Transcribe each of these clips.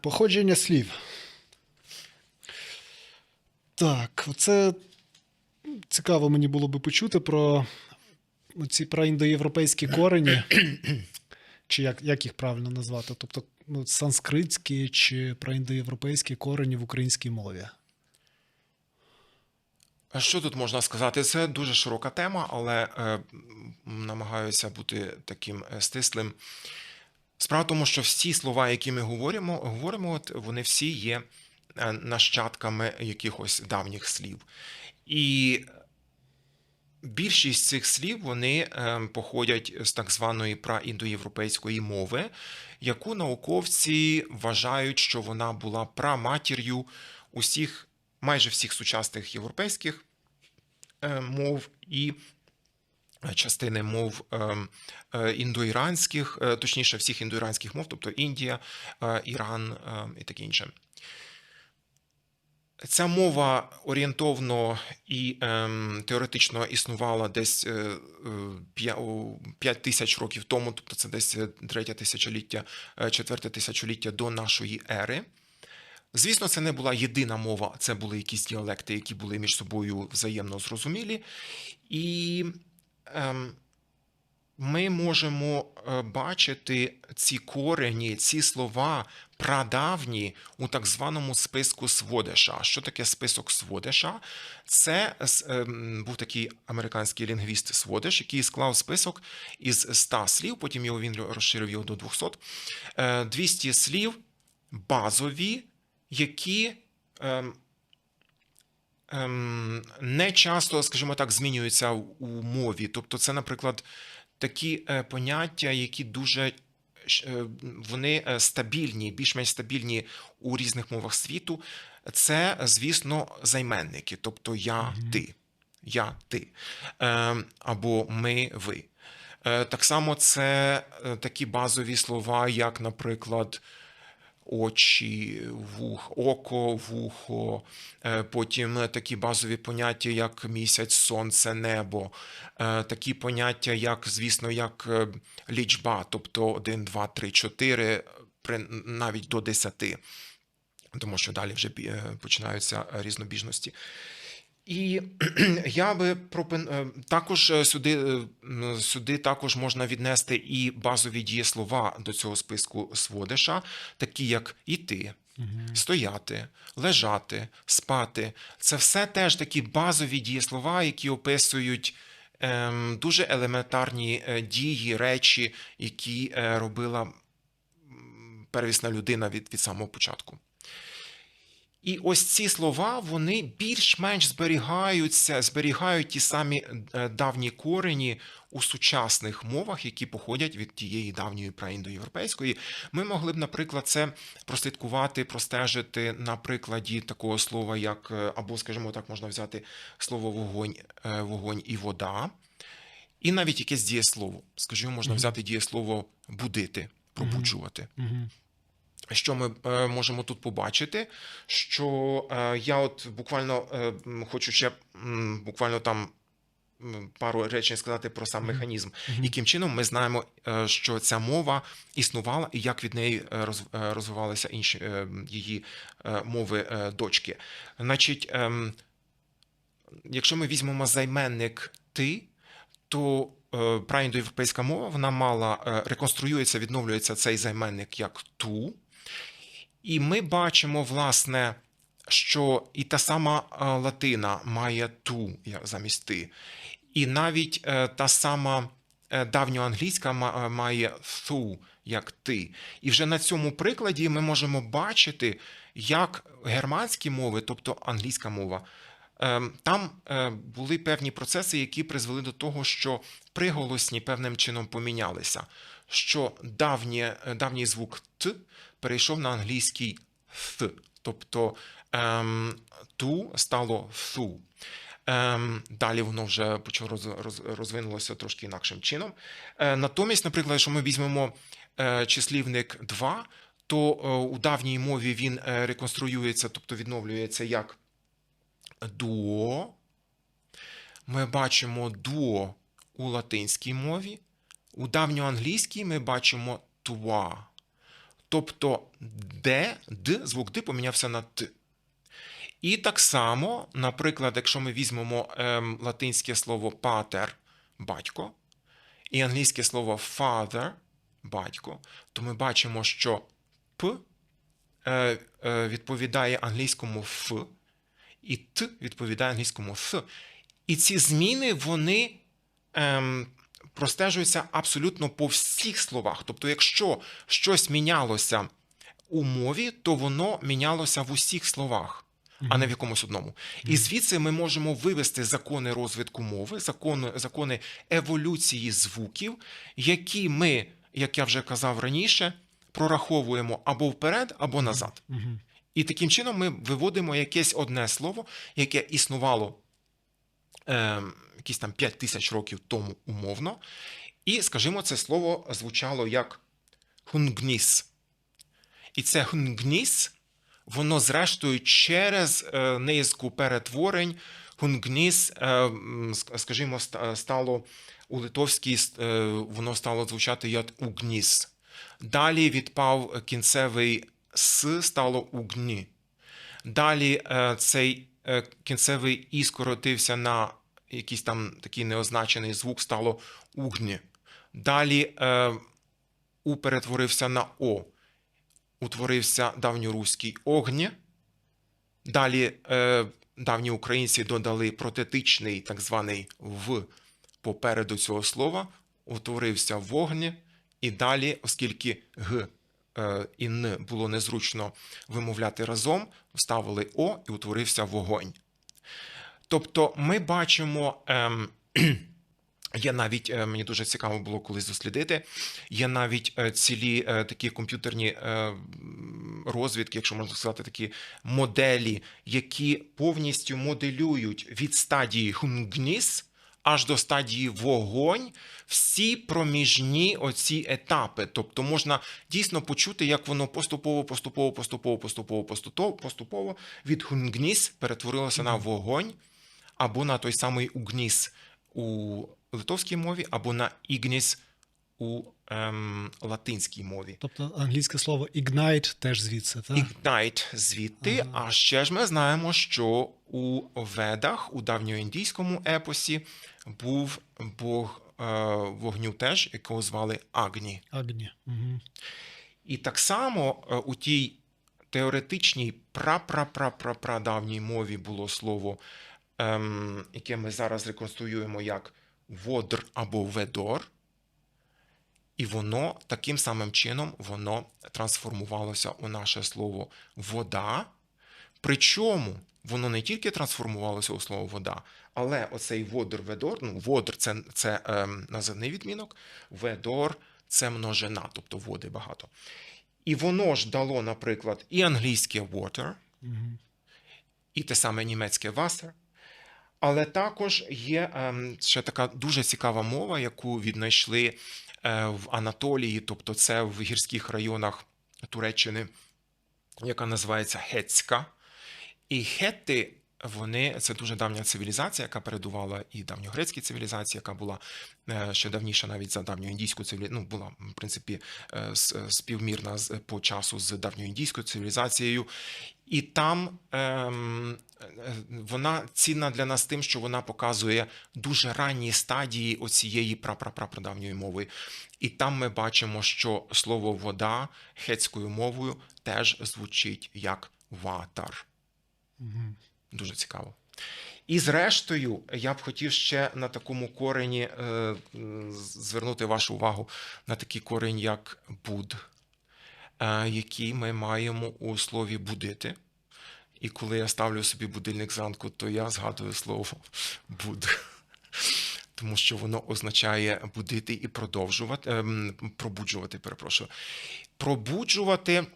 Походження слів. Так, оце цікаво мені було би почути про ці праіндоєвропейські корені, чи як, як їх правильно назвати? Тобто ну, санскритські чи праіндоєвропейські корені в українській мові. Що тут можна сказати? Це дуже широка тема, але е, намагаюся бути таким е, стислим. Справа в тому, що всі слова, які ми говоримо, говоримо, от вони всі є е, нащадками якихось давніх слів. І більшість цих слів вони е, походять з так званої праіндоєвропейської мови, яку науковці вважають, що вона була праматір'ю усіх, майже всіх сучасних європейських е, мов і частини мов е, е, індоіранських, е, точніше, всіх індоіранських мов, тобто Індія, е, Іран і таке інше. Ця мова орієнтовно і ем, теоретично існувала десь е, е, 5 тисяч років тому, тобто це десь третє тисячоліття, четверте тисячоліття до нашої ери. Звісно, це не була єдина мова, це були якісь діалекти, які були між собою взаємно зрозумілі. І ем, ми можемо е, бачити ці корені, ці слова прадавні у так званому списку Сводеша. Що таке список Сводеша? Це ем, був такий американський лінгвіст Сводеш, який склав список із 100 слів, потім його він розширив його до 200. Е, 200 слів базові, які ем, ем, не часто, скажімо так, змінюються у мові. Тобто, це, наприклад, такі е, поняття, які дуже е, вони е, стабільні, більш-менш стабільні у різних мовах світу. Це, звісно, займенники, тобто я, ти, я, ти, Ем, або ми, ви. Так само це такі базові слова, як, наприклад, очі, вух, око, вухо, е, потім е, такі базові поняття, як місяць, сонце, небо, е, такі поняття, як, звісно, як лічба, тобто 1, 2, 3, 4, навіть до 10, тому що далі вже починаються різнобіжності. І я би пропон... е, також е, сюди, е, сюди також можна віднести і базові дієслова до цього списку Сводеша, такі як іти, стояти, лежати, спати. Це все теж такі базові дієслова, які описують ем, дуже елементарні дії, речі, які робила первісна людина від, від самого початку. І ось ці слова вони більш-менш зберігаються, зберігають ті самі е, давні корені у сучасних мовах, які походять від тієї давньої праіндоєвропейської. Ми могли б, наприклад, це прослідкувати, простежити на прикладі такого слова, як е, або, скажімо так, можна взяти слово вогонь, е, вогонь і вода, і навіть якесь дієслово. Скажімо, можна взяти дієслово будити, пробуджувати. Угу. Що ми е, можемо тут побачити? Що е, я от буквально е, хочу ще буквально там пару речень сказати про сам механізм, яким чином ми знаємо, що ця мова існувала і як від неї роз- розвивалися інші її мови дочки. Значить, ем, якщо ми візьмемо займенник ти, то праіндоєвропейська мова вона мала реконструюється, відновлюється цей займенник як ту. І ми бачимо, власне, що і та сама е, латина має ту замість ти. І навіть е, та сама е, давньоанглійська має thou, як ти. І вже на цьому прикладі ми можемо бачити, як германські мови, тобто англійська мова, Ем, Там були певні процеси, які призвели до того, що приголосні певним чином помінялися. Що давнє, е, давній звук Т перейшов на англійський th, тобто ем, ту стало thу. Ем, далі воно вже почало роз, роз, розвинулося трошки інакшим чином. Е, натомість, наприклад, якщо ми візьмемо е, числівник 2, то е, у давній мові він е, реконструюється, тобто відновлюється як дуо. Ми бачимо дуо у латинській мові. У давньоанглійській ми бачимо туа. Тобто де, д, звук д помінявся на т. І так само, наприклад, якщо ми візьмемо ем, латинське слово pater – батько, і англійське слово father – батько, то ми бачимо, що п е, е, відповідає англійському ф, і т відповідає англійському th. І ці зміни вони ем, простежуються абсолютно по всіх словах. Тобто, якщо щось мінялося у мові, то воно мінялося в усіх словах, а не в якомусь одному. І звідси ми можемо вивести закони розвитку мови, закони, закони еволюції звуків, які ми, як я вже казав раніше, прораховуємо або вперед, або назад. І таким чином ми виводимо якесь одне слово, яке існувало е, якісь там 5 тисяч років тому умовно. І, скажімо, це слово звучало як хунгніс. І це хунгніс, воно, зрештою, через е, низку перетворень хунгніс, е, скажімо, стало у литовській, е, воно стало звучати як угніс. Далі відпав кінцевий с, стало угні. Далі цей кінцевий і скоротився на якийсь там такий неозначений звук, стало угні. Далі е, у перетворився на о, утворився давньоруський огні. Далі е, давні українці додали протетичний, так званий в попереду цього слова, утворився вогні. І далі, оскільки г е, і н було незручно вимовляти разом, вставили о і утворився вогонь. Тобто ми бачимо. Ем, Є навіть е, мені дуже цікаво було колись дослідити. Є навіть е, цілі е, такі комп'ютерні е, розвідки, якщо можна сказати, такі моделі, які повністю моделюють від стадії хунгніс аж до стадії вогонь всі проміжні оці етапи. Тобто можна дійсно почути, як воно поступово, поступово, поступово, поступово, поступово, поступово від хунгніс перетворилося на вогонь або на той самий угніс у литовській мові, або на ігніс у ем, латинській мові. Тобто англійське слово ignite теж звідси, так? Ignite звідти. Ага. А ще ж ми знаємо, що у ведах, у давньоіндійському епосі, був бог е, вогню теж, якого звали Агні. Агні. Угу. І так само е, у тій теоретичній пра-пра-пра-пра-прадавній мові було слово, ем, яке ми зараз реконструюємо як водр або ведор. І воно таким самим чином воно трансформувалося у наше слово вода. Причому воно не тільки трансформувалося у слово вода, але оцей водор ведор, ну, водр це, це ем, називний відмінок, ведор це множина, тобто води багато. І воно ж дало, наприклад, і англійське water, Угу. і те саме німецьке Wasser. Але також є ем, ще така дуже цікава мова, яку віднайшли е, в Анатолії, тобто це в гірських районах Туреччини, яка називається Гетська. І гети, вони це дуже давня цивілізація, яка передувала і давньогрецькій цивілізації, яка була е, ще давніша навіть за давньоіндійську цивілізацію, ну, була, в принципі, е, співмірна по часу з давньоіндійською цивілізацією. І там ем, е, вона цінна для нас тим, що вона показує дуже ранні стадії оцієї прапрапрапрадавньої мови. І там ми бачимо, що слово вода хетською мовою теж звучить як ватар. Угу. Дуже цікаво. І зрештою, я б хотів ще на такому корені е, звернути вашу увагу на такий корень, як буд, е, який ми маємо у слові будити. І коли я ставлю собі будильник зранку, то я згадую слово буд. Тому що воно означає будити і продовжувати, ем, пробуджувати, перепрошую. Пробуджувати.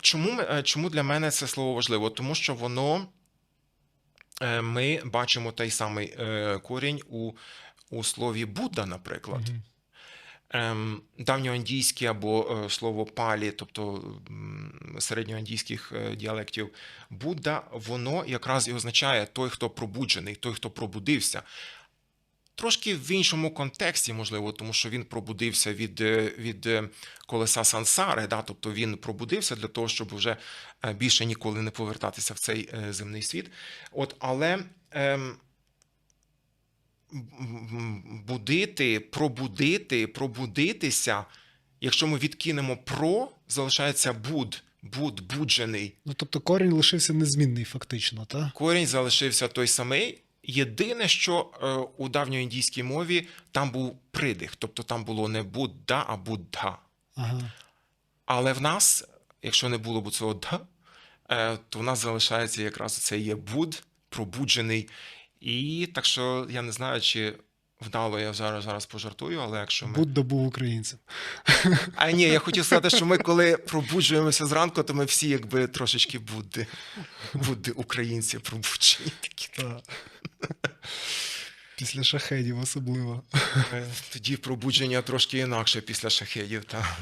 Чому, е, чому для мене це слово важливо? Тому що воно е, ми бачимо той самий е, корінь у, у слові Будда, наприклад. Мгм. Ем, давньоандійське або е, слово палі, тобто середньоандійських е, діалектів Будда, воно якраз і означає той, хто пробуджений, той, хто пробудився. Трошки в іншому контексті, можливо, тому що він пробудився від, е, від колеса сансари, да? тобто він пробудився для того, щоб вже більше ніколи не повертатися в цей земний світ. От, але ем, будити, пробудити, пробудитися, якщо ми відкинемо про, залишається буд, буд, буджений. Ну, тобто корінь лишився незмінний, фактично, так? Корінь залишився той самий. Єдине, що е, у давньоіндійській мові там був придих, тобто там було не Будда, а Будда. Ага. Але в нас, якщо не було б цього да, е, то в нас залишається якраз це є буд, пробуджений. І так що я не знаю, чи вдало я зараз, зараз пожартую, але якщо ми. Будда був українцем. А ні, я хотів сказати, що ми коли пробуджуємося зранку, то ми всі якби трошечки Будди. Будди українці пробуджені такі. Так. Після шахедів особливо. Е, Тоді пробудження трошки інакше після шахедів. Та.